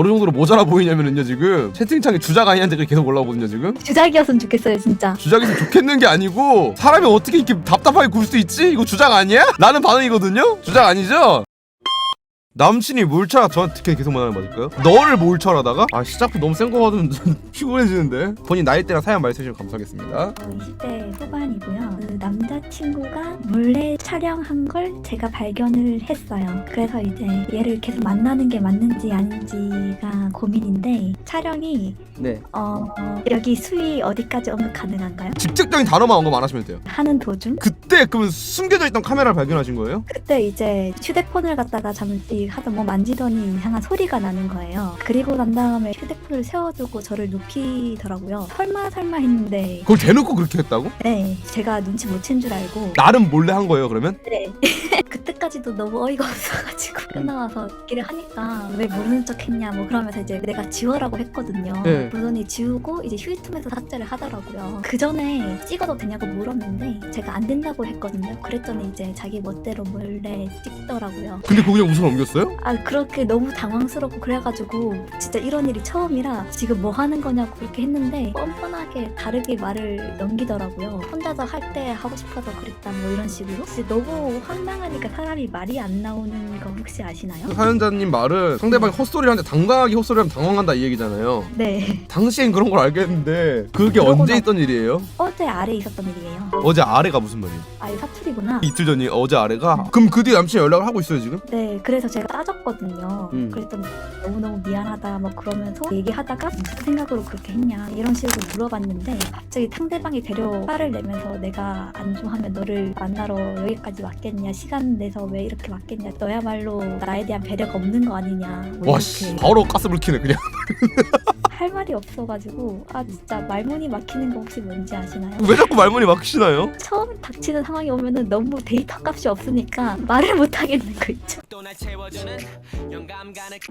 어느 정도로 모자라 보이냐면은요 지금 채팅창에 주작 아니한테 계속 올라오거든요 지금 주작이었으면 좋겠어요 진짜 주작이면 좋겠는 게 아니고 사람이 어떻게 이렇게 답답하게 굴 수 있지? 이거 주작 아니야? 라는 반응이거든요? 주작 아니죠? 남친이 몰차 저한테 계속 말하는 거 맞을까요? 너를 몰차라다가? 아 시작부터 너무 센 거 같으면 좀 피곤해지는데 본인 나이대랑 사연 말해주시면 감사하겠습니다 어, 20대 후반이고요. 그 남자친구가 몰래 촬영한 걸 제가 발견을 했어요. 그래서 이제 얘를 계속 만나는 게 맞는지 아닌지가 고민인데 촬영이 네. 어, 어, 여기 수위 어디까지 언급 가능한가요? 직접적인 단어만 언급 안 하시면 돼요 하는 도중 그때 그러면 숨겨져 있던 카메라를 발견하신 거예요? 그때 이제 휴대폰을 갖다가 잠시 하다 뭐 만지더니 이상한 소리가 나는 거예요. 그리고 난 다음에 휴대폰을 세워두고 저를 눕히더라고요. 설마 설마 했는데 그걸 대놓고 그렇게 했다고? 네 제가 눈치 못 챈 줄 알고 나름 몰래 한 거예요 그러면? 네. 그때까지도 너무 어이가 없어가지고 끝나와서 얘기를 하니까 왜 모르는 척 했냐 뭐 그러면서 이제 내가 지워라고 했거든요. 네. 그러더니 지우고 이제 휴대폰에서 삭제를 하더라고요. 그 전에 찍어도 되냐고 물었는데 제가 안 된다고 했거든요. 그랬더니 이제 자기 멋대로 몰래 찍더라고요. 근데 그거 그냥 웃어 넘겼어 요? 아 그렇게 너무 당황스럽고 그래가지고 진짜 이런 일이 처음이라 지금 뭐 하는 거냐고 그렇게 했는데 뻔뻔하게 다르게 말을 넘기더라고요. 혼자서 할 때 하고 싶어서 그랬다 뭐 이런 식으로. 진짜 너무 황당하니까 사람이 말이 안 나오는 거 혹시 아시나요? 사연자님 말은 상대방이 헛소리를 하는데 당당하게 헛소리하면 당황한다 이 얘기잖아요 네. 당시엔 그런 걸 알겠는데 그게 그러고 언제 나- 있던 일이에요? 어제 아래 있었던 일이에요. 어제 아래가 무슨 말이에요? 아이 사투리구나. 이틀 전이 어제 아래가? 그럼 그 뒤에 남친이 연락을 하고 있어요 지금? 네, 그래서 제가 따졌거든요. 음. 그랬더니 너무너무 미안하다 뭐 그러면서 얘기하다가 무슨 생각으로 그렇게 했냐 이런 식으로 물어봤는데 갑자기 상대방이 데려 화를 내면서 내가 안 좋아하면 너를 만나러 여기까지 왔겠냐 시간 내서 왜 이렇게 왔겠냐 너야말로 나에 대한 배려가 없는 거 아니냐 뭐 와 씨 이렇게 바로 가스불 켜네 그냥 할 말이 없어가지고 아 진짜 말문이 막히는 거 혹시 뭔지 아시나요? 왜 자꾸 말문이 막히시나요? 처음 닥치는 상황이 오면은 너무 데이터 값이 없으니까 말을 못 하겠는 거 있죠.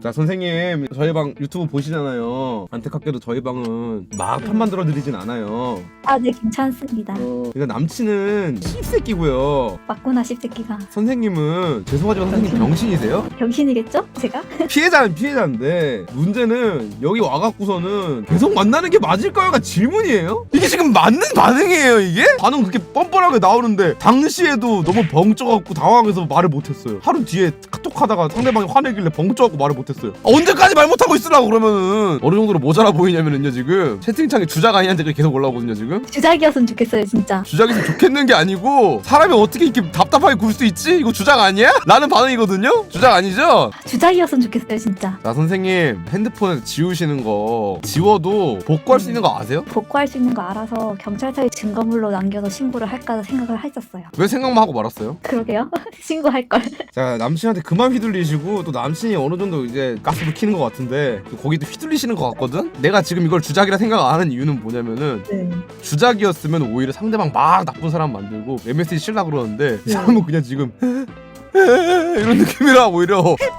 자 선생님 저희 방 유튜브 보시잖아요 안타깝게도 저희 방은 막편 만들어 드리진 않아요 아 네 괜찮습니다. 어, 그러니까 남친은 힙새끼고요 맞구나 씹새끼가 선생님은 죄송하지만 선생님 병신이세요? 병신이겠죠? 제가? 피해자는 피해자인데 문제는 여기 와갖고서 는 계속 만나는 게 맞을까요가 질문이에요? 이게 지금 맞는 반응이에요 이게? 반응 그렇게 뻔뻔하게 나오는데 당시에도 너무 벙쪄갖고 당황해서 말을 못했어요 하루 뒤에 카톡 하다가 상대방이 화내길래 벙쪄갖고 말을 못했어요 아, 언제까지 말 못하고 있으라고 그러면은 어느 정도로 모자라 보이냐면은요 지금 채팅창에 주작 아니한테 계속 올라오거든요 지금 주작이었으면 좋겠어요 진짜 주작이면 좋겠는 게 아니고 사람이 어떻게 이렇게 답답하게 굴 수 있지? 이거 주작 아니야? 라는 반응이거든요? 주작 아니죠? 주작이었으면 좋겠어요 진짜 자 선생님 핸드폰에서 지우시는 거 지워도 복구할 수 있는 거 아세요? 복구할 수 있는 거 알아서 경찰서에 증거물로 남겨서 신고를 할까 생각을 했었어요 왜 생각만 하고 말았어요? 그러게요 신고할 걸 자 남친한테 그만 휘둘리시고 또 남친이 어느 정도 이제 가스불 켜는 것 같은데 또 거기도 휘둘리시는 것 같거든? 내가 지금 이걸 주작이라 생각 안 하는 이유는 뭐냐면은 네. 주작이었으면 오히려 상대방 막 나쁜 사람 만들고 MSG 실라 그러는데 이 네. 사람은 그냥 지금 이런 느낌이라 오히려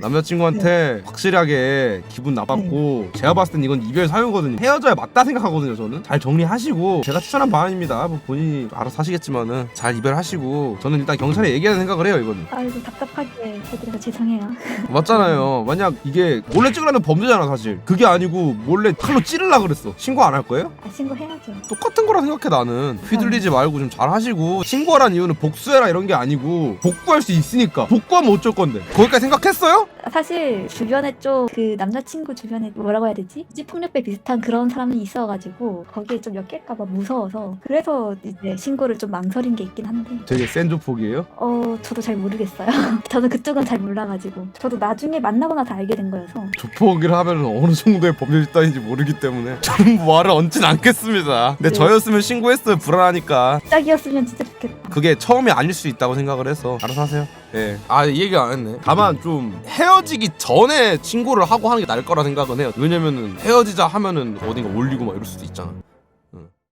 남자친구한테 확실하게 기분 나빴고 제가 봤을 땐 이건 이별 사유거든요. 헤어져야 맞다 생각하거든요 저는. 잘 정리하시고 제가 추천한 바입니다. 뭐 본인이 알아서 하시겠지만은 잘 이별하시고 저는 일단 경찰에 얘기하는 생각을 해요 이거는. 아이고 답답하게 해드려서 죄송해요. 맞잖아요. 만약 이게 몰래 찍으라는 범죄잖아 사실. 그게 아니고 몰래 칼로 찌르려 그랬어. 신고 안 할 거예요? 아 신고해야죠. 똑같은 거라 생각해 나는. 휘둘리지 말고 좀 잘 하시고 신고하란 이유는 복수해라 이런 게 아니고 복구할 수 있으니까. 복구하면 어쩔 건데. 거기까지 생각했어요? 사실 주변에 좀 그 남자친구 주변에 뭐라고 해야 되지? 찌폭력배 비슷한 그런 사람이 있어가지고 거기에 좀 엮일까봐 무서워서 그래서 이제 신고를 좀 망설인 게 있긴 한데. 되게 센 조폭이에요? 어 저도 잘 모르겠어요. 저는 그쪽은 잘 몰라가지고. 저도 나중에 만나고 나서 알게 된 거여서. 조폭이라 하면 어느 정도의 법률 집단인지 모르기 때문에 저는 뭐 말을 얹진 않겠습니다. 근데 네. 저였으면 신고했어요 불안하니까. 짝이었으면 진짜 좋겠다. 그게 처음이 아닐 수 있다고 생각을 해서. 알아서 하세요 예. 아, 이 얘기 안 했네. 다만 좀 헤어지기 전에 신고를 하고 하는 게 나을 거라 생각은 해요. 왜냐면은 헤어지자 하면은 어딘가 올리고 막 이럴 수도 있잖아.